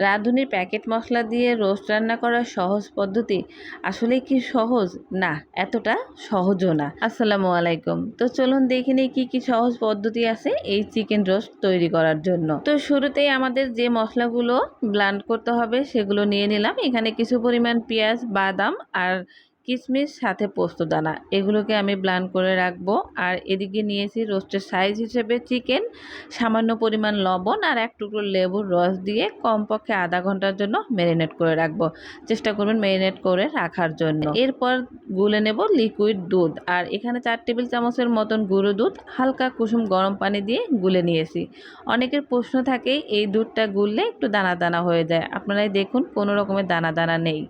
রাঁধুনির packet মশলা দিয়ে roast রান্না করার সহজ পদ্ধতি আসলে কি সহজ? না, এতটা সহজও না। আসসালামু আলাইকুম। তো চলুন দেখে নিই কী কি সহজ পদ্ধতি আছে এই চিকেন রোস্ট তৈরি করার জন্য। তো শুরুতেই আমাদের যে মশলাগুলো ব্লান্ড করতে হবে সেগুলো নিয়ে নিলাম। এখানে কিছু পরিমাণ পেঁয়াজ, বাদাম আর কিশমিশ সাথে পোস্তদানা এগুলোকে আমি ব্লান করে রাখব। আর এদিকে নিয়েছি রোস্টের সাইজ হিসেবে চিকেন সামান্য পরিমাণ লবণ আর এক টুকরো লেবুর রস দিয়ে কমপক্ষে আধা ঘণ্টার জন্য ম্যারিনেট করে রাখব। চেষ্টা করবেন ম্যারিনেট করে রাখার জন্য। এরপর গুলে নেব লিকুইড দুধ। আর এখানে চার টেবিল চামচের মতন গুঁড়ো দুধ, হালকা কুসুম গরম পানি দিয়ে গুলে নিয়েছি। অনেকের প্রশ্ন থাকে, এই দুধটা গুললে একটু দানা দানা হয়ে যায়। আপনারাই দেখুন, কোনো রকমের দানা দানা নেই।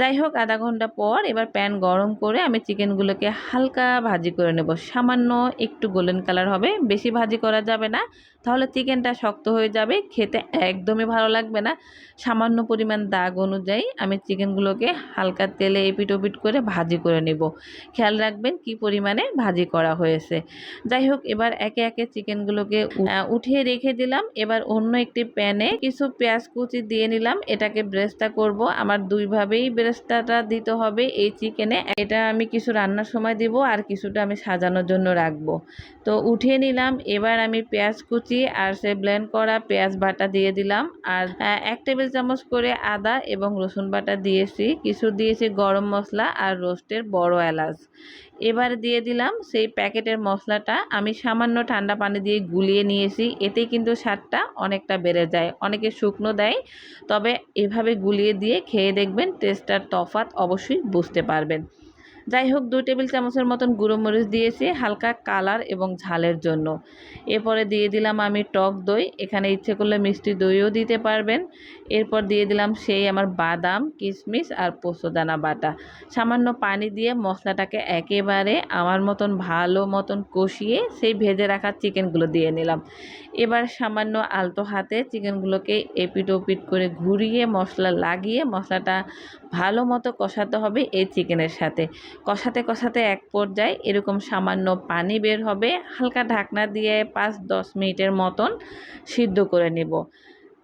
যাই হোক, আধা ঘণ্টা পর এবার প্যান গরম করে আমি চিকেনগুলোকে হালকা ভাজি করে নেব। সামান্য একটু গোল্ডেন কালার হবে, বেশি ভাজি করা যাবে না। তাহলে চিকেনটা শক্ত হয়ে যাবে, খেতে একদমই ভালো লাগবে না। সামান্য পরিমাণ দাগ অনুযায়ী আমি চিকেনগুলোকে হালকা তেলে এপিট ওপিট করে ভাজি করে নেব। খেয়াল রাখবেন কি পরিমাণে ভাজি করা হয়েছে। যাই হোক, এবার একে একে চিকেনগুলোকে উঠিয়ে রেখে দিলাম। এবার অন্য একটি প্যানে কিছু পেঁয়াজ কুচি দিয়ে নিলাম। এটাকে ব্রেস্তা করব। আমার দুইভাবেই ব্রেস্তাটা দিতে হবে। এই চিকেনে এটা আমি কিছু রান্নার সময় দিব আর কিছুটা আমি সাজানোর জন্য রাখব। তো উঠিয়ে নিলাম, এবার আমি পেঁয়াজ কুচি আর সে ব্লেন্ড করা পেঁয়াজ বাটা দিয়ে দিলাম। আর এক টেবিল চামচ করে আদা এবং রসুন বাটা দিয়েছি। কিছু দিয়েছি গরম মশলা আর রোস্টের বড় এলাচ। এবার দিয়ে দিলাম সেই প্যাকেটের মশলাটা। আমি সামান্য ঠান্ডা পানি দিয়ে গুলিয়ে নিয়েছি এতে কিন্তু স্বাদটা অনেকটা বেড়ে যায়। অনেকে শুকনো দেয়, তবে এভাবে গুলিয়ে দিয়ে খেয়ে দেখবেন টেস্টটার তফাৎ অবশ্যই বুঝতে পারবেন। যাই হোক দুই টেবিল চামচের মতন গুঁড়ো মরিচ দিয়েছি হালকা কালার এবং ঝালের জন্য। এরপরে দিয়ে দিলাম আমি টক দই। এখানে ইচ্ছে করলে মিষ্টি দইও দিতে পারবেন। এরপর দিয়ে দিলাম সেই আমার বাদাম, কিশমিশ আর পোস্তদানা বাটা। সামান্য পানি দিয়ে মশলাটাকে একেবারে আমার মতন ভালো মতন কষিয়ে সেই ভেজে রাখা চিকেনগুলো দিয়ে নিলাম। এবার সামান্য আলতো হাতে চিকেনগুলোকে এপিট ওপিট করে ঘুরিয়ে মশলা লাগিয়ে মশলাটা ভালো মতো কষাতে হবে এই চিকেনের সাথে। কষাতে কষাতে এক পর্যায়ে এরকম সামান্য পানি বের হবে, হালকা ঢাকনা দিয়ে পাঁচ দশ মিনিটের মতন সিদ্ধ করে নেব।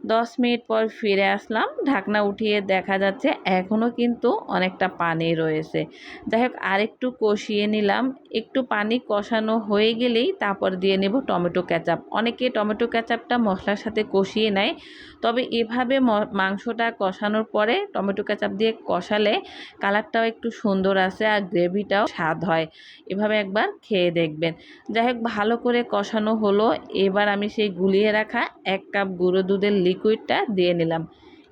দশ মিনিট পর ফিরে আসলাম, ঢাকনা উঠিয়ে দেখা যাচ্ছে এখনও কিন্তু অনেকটা পানি রয়েছে। যাই হোক, আরেকটু কষিয়ে নিলাম একটু পানি কষানো হয়ে গেলেই তারপর দিয়ে নেব টমেটো ক্যাচাপ অনেকে টমেটো ক্যাচাপটা মশলার সাথে কষিয়ে নেয়। তবে এভাবে মাংসটা কষানোর পরে টমেটো ক্যাচাপ দিয়ে কষালে কালারটাও একটু সুন্দর আসে আর গ্রেভিটাও স্বাদ হয়। এভাবে একবার খেয়ে দেখবেন। যাই হোক, ভালো করে কষানো হলো। এবার আমি সেই গুলিয়ে রাখা এক কাপ গুঁড়ো দুধের লিকুইডটা দিয়ে নিলাম।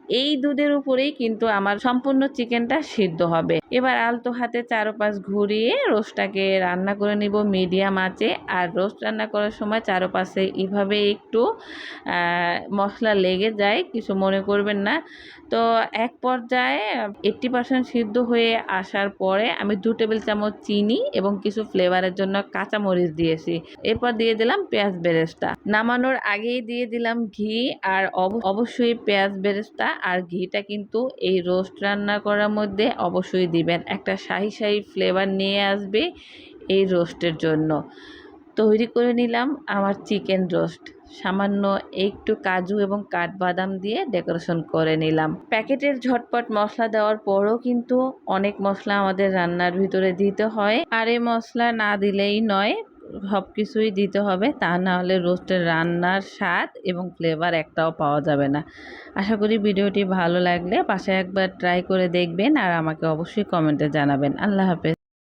এই দুধের উপরেই কিন্তু আমার সম্পূর্ণ চিকেনটা সিদ্ধ হবে। এবার আলতো হাতে চারোপাশ ঘুরিয়ে রোস্টটাকে রান্না করে নিব মিডিয়াম আঁচে। আর রোস্ট রান্না করার সময় চারোপাশে এইভাবে একটু মশলা লেগে যায়, কিছু মনে করবেন না। তো এক পর্যায়ে এইট্টি পার্সেন্ট সিদ্ধ হয়ে আসার পরে আমি দু টেবিল চামচ চিনি এবং কিছু ফ্লেভারের জন্য কাঁচামরিচ দিয়েছি। এরপর দিয়ে দিলাম পেঁয়াজ বেরেস্তা। নামানোর আগেই দিয়ে দিলাম ঘি। আর অবশ্যই পেঁয়াজ বেরেস্তা আর ঘিটা কিন্তু এই রোস্ট রান্না করার মধ্যে অবশ্যই দিবেন। একটা শাহি শাহি ফ্লেভার নিয়ে আসবে এই রোস্টের জন্য। তৈরি করে নিলাম আমার চিকেন রোস্ট সামান্য একটু কাজু এবং কাঠবাদাম দিয়ে ডেকোরেশন করে নিলাম। প্যাকেটের ঝটপট মশলা দেওয়ার পরও কিন্তু অনেক মশলা আমাদের রান্নার ভিতরে দিতে হয়। আর এই মশলা না দিলেই নয় সব কিছুই দিতে হবে, তা না হলে রোস্টের রান্নার স্বাদ এবং ফ্লেভার একটাও পাওয়া যাবে না। আশা করি ভিডিওটি ভালো লাগলে পাশে একবার ট্রাই করে দেখবেন আর আমাকে অবশ্যই কমেন্টে জানাবেন। আল্লাহ হাফেজ।